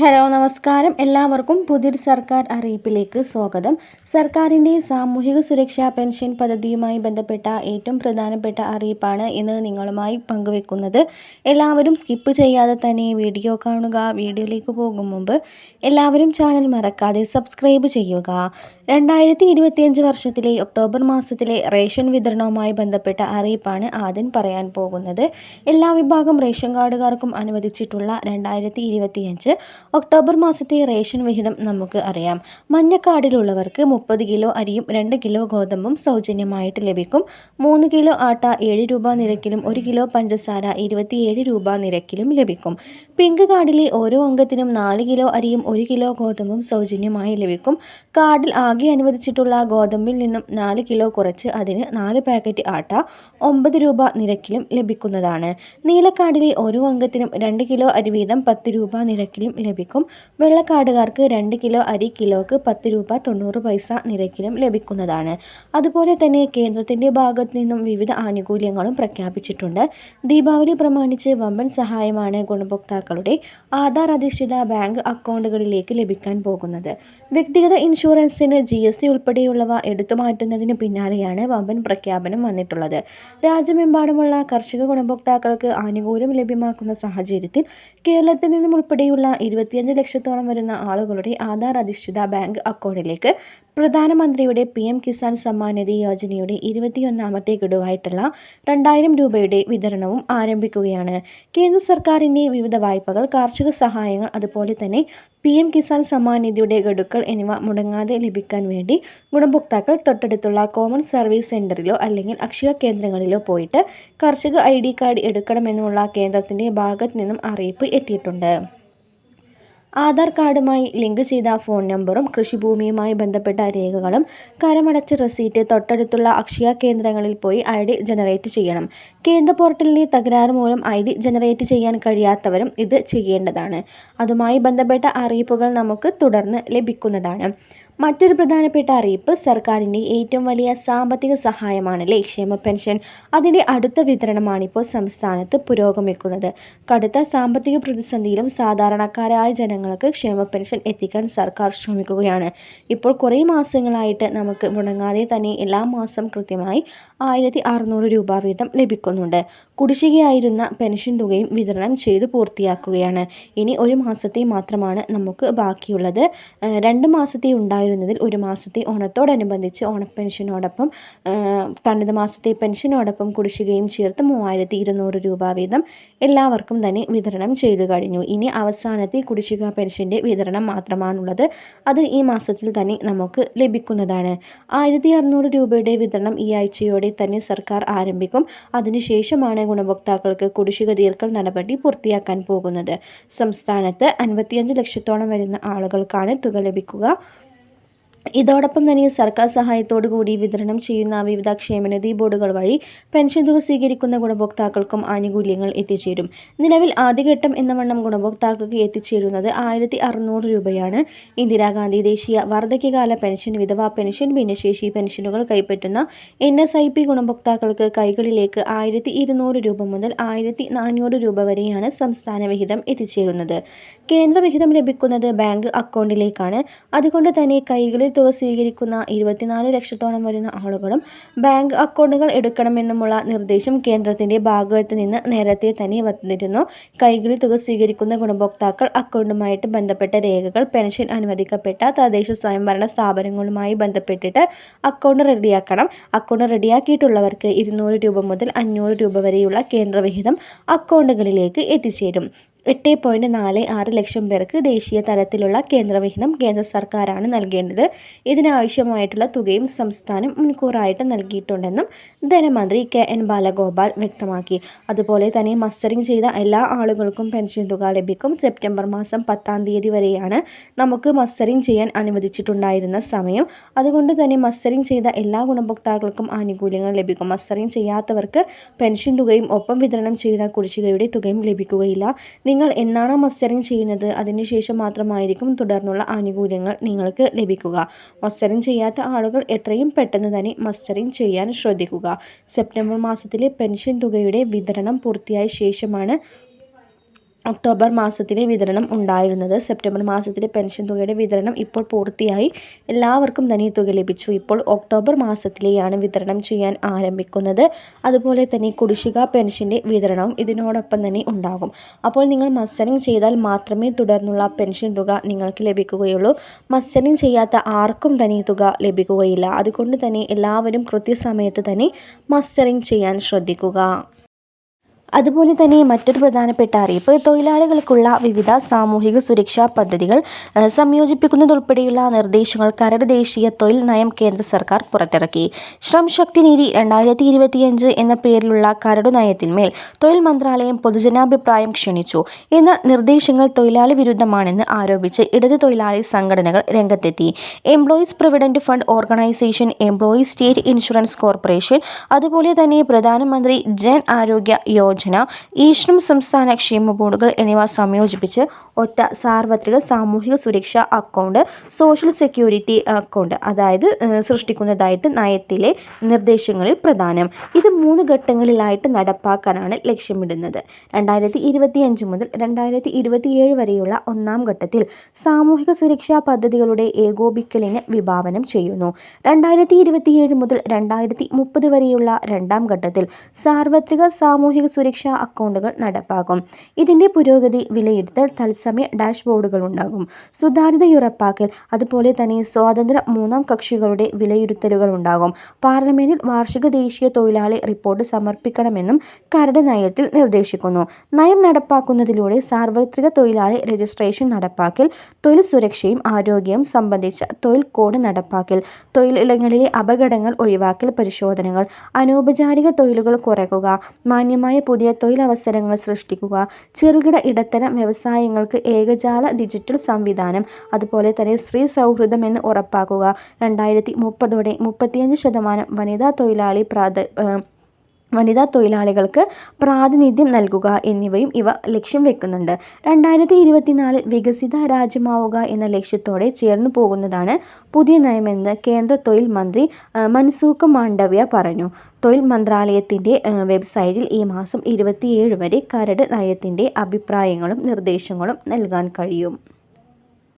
Hello നമസ്കാരം. എല്ലാവർക്കും പുതിയൊരു സർക്കാർ അറിയിപ്പിലേക്ക് സ്വാഗതം. സർക്കാരിന്റെ സാമൂഹിക സുരക്ഷാ പെൻഷൻ പദ്ധതിയുമായി ബന്ധപ്പെട്ട ഏറ്റവും പ്രധാനപ്പെട്ട അറിയിപ്പാണ് ഇന്ന് നിങ്ങളുമായി പങ്കുവെക്കുന്നത്. എല്ലാവരും സ്കിപ്പ് ചെയ്യാതെ തന്നെ വീഡിയോ കാണുക വീഡിയോയിലേക്ക് പോകും മുമ്പ് എല്ലാവരും ചാനൽ മറക്കാതെ സബ്സ്ക്രൈബ് ചെയ്യുക. രണ്ടായിരത്തി ഇരുപത്തിയഞ്ച് വർഷത്തിലെ ഒക്ടോബർ മാസത്തിലെ റേഷൻ വിതരണവുമായി ബന്ധപ്പെട്ട അറിയിപ്പാണ് ആദ്യം പറയാൻ പോകുന്നത്. എല്ലാ വിഭാഗം റേഷൻ കാർഡുകാർക്കും അനുവദിച്ചിട്ടുള്ള രണ്ടായിരത്തി ഒക്ടോബർ മാസത്തെ റേഷൻ വിഹിതം നമുക്ക് അറിയാം. മഞ്ഞക്കാടിലുള്ളവർക്ക് മുപ്പത് കിലോ അരിയും രണ്ട് കിലോ ഗോതമ്പും സൗജന്യമായിട്ട് ലഭിക്കും. മൂന്ന് കിലോ ആട്ട ഏഴ് രൂപ നിരക്കിലും ഒരു കിലോ പഞ്ചസാര ഇരുപത്തിയേഴ് രൂപ നിരക്കിലും ലഭിക്കും. പിങ്ക് കാർഡിലെ ഓരോ അംഗത്തിനും നാല് കിലോ അരിയും ഒരു കിലോ ഗോതമ്പും സൗജന്യമായി ലഭിക്കും. കാർഡിൽ ആകെ അനുവദിച്ചിട്ടുള്ള ഗോതമ്പിൽ നിന്നും നാല് കിലോ കുറച്ച് അതിന് നാല് പാക്കറ്റ് ആട്ട ഒമ്പത് രൂപ നിരക്കിലും ലഭിക്കുന്നതാണ്. നീലക്കാർഡിലെ ഓരോ അംഗത്തിനും രണ്ട് കിലോ അരി വീതം പത്ത് രൂപ നിരക്കിലും ലഭിക്കും. വെള്ളക്കാർഡുകാർക്ക് രണ്ട് കിലോ അരി കിലോക്ക് പത്ത് രൂപ തൊണ്ണൂറ് പൈസ നിരക്കിലും ലഭിക്കുന്നതാണ്. അതുപോലെ തന്നെ കേന്ദ്രത്തിന്റെ ഭാഗത്തു നിന്നും വിവിധ ആനുകൂല്യങ്ങളും പ്രഖ്യാപിച്ചിട്ടുണ്ട്. ദീപാവലി പ്രമാണിച്ച് വമ്പൻ സഹായമാണ് ഗുണഭോക്താക്കളുടെ ആധാർ അധിഷ്ഠിത ബാങ്ക് അക്കൗണ്ടുകളിലേക്ക് ലഭിക്കാൻ പോകുന്നത്. വ്യക്തിഗത ഇൻഷുറൻസിന് ജി എസ് ടി ഉൾപ്പെടെയുള്ളവ എടുത്തു മാറ്റുന്നതിന് പിന്നാലെയാണ് വമ്പൻ പ്രഖ്യാപനം വന്നിട്ടുള്ളത്. രാജ്യമെമ്പാടുമുള്ള കർഷക ഗുണഭോക്താക്കൾക്ക് ആനുകൂല്യം ലഭ്യമാക്കുന്ന സാഹചര്യത്തിൽ കേരളത്തിൽ നിന്നും ഉൾപ്പെടെയുള്ള ഇരുപത്തിയഞ്ച് ലക്ഷത്തോളം വരുന്ന ആളുകളുടെ ആധാർ അധിഷ്ഠിത ബാങ്ക് അക്കൗണ്ടിലേക്ക് പ്രധാനമന്ത്രിയുടെ പി എം കിസാൻ സമ്മാൻ നിധി യോജനയുടെ ഇരുപത്തിയൊന്നാമത്തെ ഗഡുവായിട്ടുള്ള രണ്ടായിരം രൂപയുടെ വിതരണവും ആരംഭിക്കുകയാണ്. കേന്ദ്ര സർക്കാരിന്റെ വിവിധ വായ്പകൾ കാർഷിക സഹായങ്ങൾ അതുപോലെ തന്നെ പി എം കിസാൻ സമ്മാൻ നിധിയുടെ ഗഡുക്കൾ എന്നിവ മുടങ്ങാതെ ലഭിക്കാൻ വേണ്ടി ഗുണഭോക്താക്കൾ തൊട്ടടുത്തുള്ള കോമൺ സർവീസ് സെന്ററിലോ അല്ലെങ്കിൽ അക്ഷയ കേന്ദ്രങ്ങളിലോ പോയിട്ട് കാർഷിക ഐ ഡി കാർഡ് എടുക്കണമെന്നുള്ള കേന്ദ്രത്തിന്റെ ഭാഗത്ത് നിന്നും അറിയിപ്പ് എത്തിയിട്ടുണ്ട്. ആധാർ കാർഡുമായി ലിങ്ക് ചെയ്ത ഫോൺ നമ്പറും കൃഷിഭൂമിയുമായി ബന്ധപ്പെട്ട രേഖകളും കരമടച്ച റെസീറ്റ് തൊട്ടടുത്തുള്ള അക്ഷയ കേന്ദ്രങ്ങളിൽ പോയി ഐ ഡി ജനറേറ്റ് ചെയ്യണം. കേന്ദ്ര പോർട്ടലിലെ തകരാറ് മൂലം ഐ ഡി ജനറേറ്റ് ചെയ്യാൻ കഴിയാത്തവരും ഇത് ചെയ്യേണ്ടതാണ്. അതുമായി ബന്ധപ്പെട്ട അറിയിപ്പുകൾ നമുക്ക് തുടർന്ന് ലഭിക്കുന്നതാണ്. മറ്റൊരു പ്രധാനപ്പെട്ട അറിയിപ്പ് സർക്കാരിന്റെ ഏറ്റവും വലിയ സാമ്പത്തിക സഹായമാണല്ലേ ക്ഷേമ പെൻഷൻ. അതിന്റെ അടുത്ത വിതരണമാണിപ്പോൾ സംസ്ഥാനത്ത് പുരോഗമിക്കുന്നത്. കടുത്ത സാമ്പത്തിക പ്രതിസന്ധിയിലും സാധാരണക്കാരായ ജനങ്ങൾക്ക് ക്ഷേമ പെൻഷൻ എത്തിക്കാൻ സർക്കാർ ശ്രമിക്കുകയാണ്. ഇപ്പോൾ കുറേ മാസങ്ങളായിട്ട് നമുക്ക് മുടങ്ങാതെ തന്നെ എല്ലാ മാസം കൃത്യമായി ആയിരത്തി അറുന്നൂറ് രൂപ വീതം ലഭിക്കുന്നുണ്ട്. കുടിശ്ശികയായിരുന്ന പെൻഷൻ തുകയും വിതരണം ചെയ്ത് പൂർത്തിയാക്കുകയാണ്. ഇനി ഒരു മാസത്തെ മാത്രമാണ് നമുക്ക് ബാക്കിയുള്ളത്. രണ്ട് മാസത്തെ ഉണ്ടായിരുന്നതിൽ ഒരു മാസത്തെ ഓണത്തോടനുബന്ധിച്ച് ഓണപ്പെൻഷനോടൊപ്പം തനത് മാസത്തെ പെൻഷനോടൊപ്പം കുടിശ്ശികയും ചേർത്ത് മൂവായിരത്തി ഇരുന്നൂറ് രൂപ വീതം എല്ലാവർക്കും തന്നെ വിതരണം ചെയ്തു കഴിഞ്ഞു. ഇനി അവസാനത്തെ കുടിശ്ശിക പെൻഷന്റെ വിതരണം മാത്രമാണുള്ളത്. അത് ഈ മാസത്തിൽ തന്നെ നമുക്ക് ലഭിക്കുന്നതാണ്. ആയിരത്തി അറുന്നൂറ് രൂപയുടെ വിതരണം ഈ ആഴ്ചയോടെ തന്നെ സർക്കാർ ആരംഭിക്കും. അതിനുശേഷമാണ് ഗുണഭോക്താക്കൾക്ക് കുടിശ്ശിക തീർക്കൽ നടപടി പൂർത്തിയാക്കാൻ പോകുന്നത്. സംസ്ഥാനത്ത് അൻപത്തിയഞ്ച് ലക്ഷത്തോളം വരുന്ന ആളുകൾക്കാണ് തുക ലഭിക്കുക. ഇതോടൊപ്പം തന്നെ സർക്കാർ സഹായത്തോടു കൂടി വിതരണം ചെയ്യുന്ന വിവിധ ക്ഷേമനിധി ബോർഡുകൾ വഴി പെൻഷൻ തുക സ്വീകരിക്കുന്ന ഗുണഭോക്താക്കൾക്കും ആനുകൂല്യങ്ങൾ എത്തിച്ചേരും. നിലവിൽ ആദ്യഘട്ടം എന്ന വണ്ണം ഗുണഭോക്താക്കൾക്ക് എത്തിച്ചേരുന്നത് ആയിരത്തി അറുന്നൂറ് രൂപയാണ്. ഇന്ദിരാഗാന്ധി ദേശീയ വാർദ്ധക്യകാല പെൻഷൻ വിധവാ പെൻഷൻ ഭിന്നശേഷി പെൻഷനുകൾ കൈപ്പറ്റുന്ന എൻ എസ് ഐ പി ഗുണഭോക്താക്കൾക്ക് കൈകളിലേക്ക് ആയിരത്തി ഇരുന്നൂറ് രൂപ മുതൽ ആയിരത്തി നാനൂറ് രൂപ വരെയാണ് സംസ്ഥാന വിഹിതം എത്തിച്ചേരുന്നത്. കേന്ദ്ര വിഹിതം ലഭിക്കുന്നത് ബാങ്ക് അക്കൗണ്ടിലേക്കാണ്. അതുകൊണ്ട് തന്നെ കൈകളിൽ തുക സ്വീകരിക്കുന്ന ഇരുപത്തിനാല് ലക്ഷത്തോളം വരുന്ന ആളുകളും ബാങ്ക് അക്കൗണ്ടുകൾ എടുക്കണമെന്നുമുള്ള നിർദ്ദേശം കേന്ദ്രത്തിന്റെ ഭാഗത്ത് നിന്ന് നേരത്തെ തന്നെ വന്നിരുന്നു. കൈകളിൽ തുക സ്വീകരിക്കുന്ന ഗുണഭോക്താക്കൾ അക്കൗണ്ടുമായിട്ട് ബന്ധപ്പെട്ട രേഖകൾ പെൻഷൻ അനുവദിക്കപ്പെട്ട തദ്ദേശ സ്വയംഭരണ സ്ഥാപനങ്ങളുമായി ബന്ധപ്പെട്ടിട്ട് അക്കൗണ്ട് റെഡിയാക്കണം. അക്കൗണ്ട് റെഡിയാക്കിയിട്ടുള്ളവർക്ക് ഇരുന്നൂറ് രൂപ മുതൽ അഞ്ഞൂറ് രൂപ വരെയുള്ള കേന്ദ്രവിഹിതം അക്കൗണ്ടുകളിലേക്ക് എത്തിച്ചേരും. എട്ട് പോയിന്റ് നാല് ആറ് ലക്ഷം പേർക്ക് ദേശീയ തലത്തിലുള്ള കേന്ദ്രവിഹിതം കേന്ദ്ര സർക്കാരാണ് നൽകേണ്ടത്. ഇതിനാവശ്യമായിട്ടുള്ള തുകയും സംസ്ഥാനം മുൻകൂറായിട്ട് നൽകിയിട്ടുണ്ടെന്നും ധനമന്ത്രി കെ എൻ ബാലഗോപാൽ വ്യക്തമാക്കി. അതുപോലെ തന്നെ മസ്റ്ററിംഗ് ചെയ്ത എല്ലാ ആളുകൾക്കും പെൻഷൻ തുക ലഭിക്കും. സെപ്റ്റംബർ മാസം പത്താം തീയതി വരെയാണ് നമുക്ക് മസ്റ്ററിംഗ് ചെയ്യാൻ അനുവദിച്ചിട്ടുണ്ടായിരുന്ന സമയം. അതുകൊണ്ട് തന്നെ മസ്റ്ററിംഗ് ചെയ്ത എല്ലാ ഗുണഭോക്താക്കൾക്കും ആനുകൂല്യങ്ങൾ ലഭിക്കും. മസ്റ്ററിംഗ് ചെയ്യാത്തവർക്ക് പെൻഷൻ തുകയും ഒപ്പം വിതരണം ചെയ്ത കുടിശ്ശികയുടെ തുകയും ലഭിക്കുകയില്ല. നിങ്ങൾ എന്നാണോ മസ്റ്ററിങ് ചെയ്യുന്നത് അതിനുശേഷം മാത്രമായിരിക്കും തുടർന്നുള്ള ആനുകൂല്യങ്ങൾ നിങ്ങൾക്ക് ലഭിക്കുക. മസ്റ്ററിങ് ചെയ്യാത്ത ആളുകൾ എത്രയും പെട്ടെന്ന് തന്നെ മസ്റ്ററിങ് ചെയ്യാൻ ശ്രദ്ധിക്കുക. സെപ്റ്റംബർ മാസത്തിലെ പെൻഷൻ തുകയുടെ വിതരണം പൂർത്തിയായ ശേഷമാണ് ഒക്ടോബർ മാസത്തിലെ വിതരണം ഉണ്ടായിരുന്നത്. സെപ്റ്റംബർ മാസത്തിലെ പെൻഷൻ തുകയുടെ വിതരണം ഇപ്പോൾ പൂർത്തിയായി. എല്ലാവർക്കും തന്നെ തുക ലഭിച്ചു. ഇപ്പോൾ ഒക്ടോബർ മാസത്തിലെയാണ് വിതരണം ചെയ്യാൻ ആരംഭിക്കുന്നത്. അതുപോലെ തന്നെ കുടിശ്ശിക പെൻഷന്റെ വിതരണവും ഇതിനോടൊപ്പം തന്നെ ഉണ്ടാകും. അപ്പോൾ നിങ്ങൾ മസ്റ്ററിങ് ചെയ്താൽ മാത്രമേ തുടർന്നുള്ള പെൻഷൻ തുക നിങ്ങൾക്ക് ലഭിക്കുകയുള്ളൂ. മസ്റ്ററിങ് ചെയ്യാത്ത ആർക്കും തന്നെ തുക ലഭിക്കുകയില്ല. അതുകൊണ്ട് തന്നെ എല്ലാവരും കൃത്യസമയത്ത് തന്നെ മസ്റ്ററിങ് ചെയ്യാൻ ശ്രദ്ധിക്കുക. അതുപോലെ തന്നെ മറ്റൊരു പ്രധാനപ്പെട്ട അറിയിപ്പ് തൊഴിലാളികൾക്കുള്ള വിവിധ സാമൂഹിക സുരക്ഷാ പദ്ധതികൾ സംയോജിപ്പിക്കുന്നതുൾപ്പെടെയുള്ള നിർദ്ദേശങ്ങൾ കരട് ദേശീയ തൊഴിൽ നയം കേന്ദ്ര സർക്കാർ പുറത്തിറക്കി. ശ്രം ശക്തി നീതി രണ്ടായിരത്തി ഇരുപത്തിയഞ്ച് എന്ന പേരിലുള്ള കരട് നയത്തിന്മേൽ തൊഴിൽ മന്ത്രാലയം പൊതുജനാഭിപ്രായം ക്ഷണിച്ചു. എന്നാൽ നിർദ്ദേശങ്ങൾ തൊഴിലാളി വിരുദ്ധമാണെന്ന് ആരോപിച്ച് ഇടത് തൊഴിലാളി സംഘടനകൾ രംഗത്തെത്തി. Employees provident fund organisation employees state insurance corporation അതുപോലെ തന്നെ പ്രധാനമന്ത്രി ജൻ ആരോഗ്യ യോജന യോജന ഈശ്വരം സംസ്ഥാന ക്ഷേമ ബോർഡുകൾ എന്നിവ സംയോജിപ്പിച്ച് ഒറ്റ സാർവത്രിക സാമൂഹിക സുരക്ഷാ അക്കൗണ്ട് സോഷ്യൽ സെക്യൂരിറ്റി അക്കൗണ്ട് അതായത് സൃഷ്ടിക്കുന്നതായിട്ട് നയത്തിലെ നിർദ്ദേശങ്ങളിൽ പ്രധാനം. ഇത് മൂന്ന് ഘട്ടങ്ങളിലായിട്ട് നടപ്പാക്കാനാണ് ലക്ഷ്യമിടുന്നത്. രണ്ടായിരത്തി ഇരുപത്തിയഞ്ച് മുതൽ രണ്ടായിരത്തി ഇരുപത്തിയേഴ് വരെയുള്ള ഒന്നാം ഘട്ടത്തിൽ സാമൂഹിക സുരക്ഷാ പദ്ധതികളുടെ ഏകോപിക്കലിന് വിഭാവനം ചെയ്യുന്നു. രണ്ടായിരത്തി ഇരുപത്തിയേഴ് മുതൽ രണ്ടായിരത്തി മുപ്പത് വരെയുള്ള രണ്ടാം ഘട്ടത്തിൽ സാർവത്രിക സാമൂഹിക സുരക്ഷാ അക്കൗണ്ടുകൾ നടപ്പാക്കും. ഇതിന്റെ പുരോഗതി വിലയിരുത്തൽ തത്സമയ ഡാഷ്ബോർഡുകൾ ഉണ്ടാകും സുതാര്യതയുറപ്പാക്കൽ അതുപോലെ തന്നെ സ്വാതന്ത്ര്യ മൂന്നാം കക്ഷികളുടെ വിലയിരുത്തലുകൾ ഉണ്ടാകും. പാർലമെന്റിൽ വാർഷിക ദേശീയ തൊഴിലാളി റിപ്പോർട്ട് സമർപ്പിക്കണമെന്നും കരട് നയത്തിൽ നിർദ്ദേശിക്കുന്നു. നയം നടപ്പാക്കുന്നതിലൂടെ സാർവത്രിക തൊഴിലാളി രജിസ്ട്രേഷൻ നടപ്പാക്കൽ തൊഴിൽ സുരക്ഷയും ആരോഗ്യവും സംബന്ധിച്ച തൊഴിൽ കോഡ് നടപ്പാക്കൽ തൊഴിലിടങ്ങളിലെ അപകടങ്ങൾ ഒഴിവാക്കൽ പരിശോധനകൾ അനൗപചാരിക തൊഴിലുകൾ കുറയ്ക്കുക മാന്യമായ പുതിയ തൊഴിലവസരങ്ങൾ സൃഷ്ടിക്കുക ചെറുകിട ഇടത്തരം വ്യവസായങ്ങൾക്ക് ഏകജാല ഡിജിറ്റൽ സംവിധാനം അതുപോലെ തന്നെ സ്ത്രീ സൗഹൃദം എന്ന് ഉറപ്പാക്കുക. രണ്ടായിരത്തി മുപ്പതോടെ മുപ്പത്തിയഞ്ച് ശതമാനം വനിതാ തൊഴിലാളി പ്രാധ വനിതാ തൊഴിലാളികൾക്ക് പ്രാതിനിധ്യം നൽകുക എന്നിവയും ഇവ ലക്ഷ്യം വെക്കുന്നുണ്ട്. രണ്ടായിരത്തി ഇരുപത്തിനാലിൽ വികസിത രാജ്യമാവുക എന്ന ലക്ഷ്യത്തോടെ ചേർന്നു പോകുന്നതാണ് പുതിയ നയമെന്ന് കേന്ദ്ര തൊഴിൽ മന്ത്രി മൻസൂഖ് മാണ്ഡവ്യ പറഞ്ഞു. തൊഴിൽ മന്ത്രാലയത്തിന്റെ വെബ്സൈറ്റിൽ ഈ മാസം ഇരുപത്തിയേഴ് വരെ കരട് നയത്തിന്റെ അഭിപ്രായങ്ങളും നിർദ്ദേശങ്ങളും നൽകാൻ കഴിയും.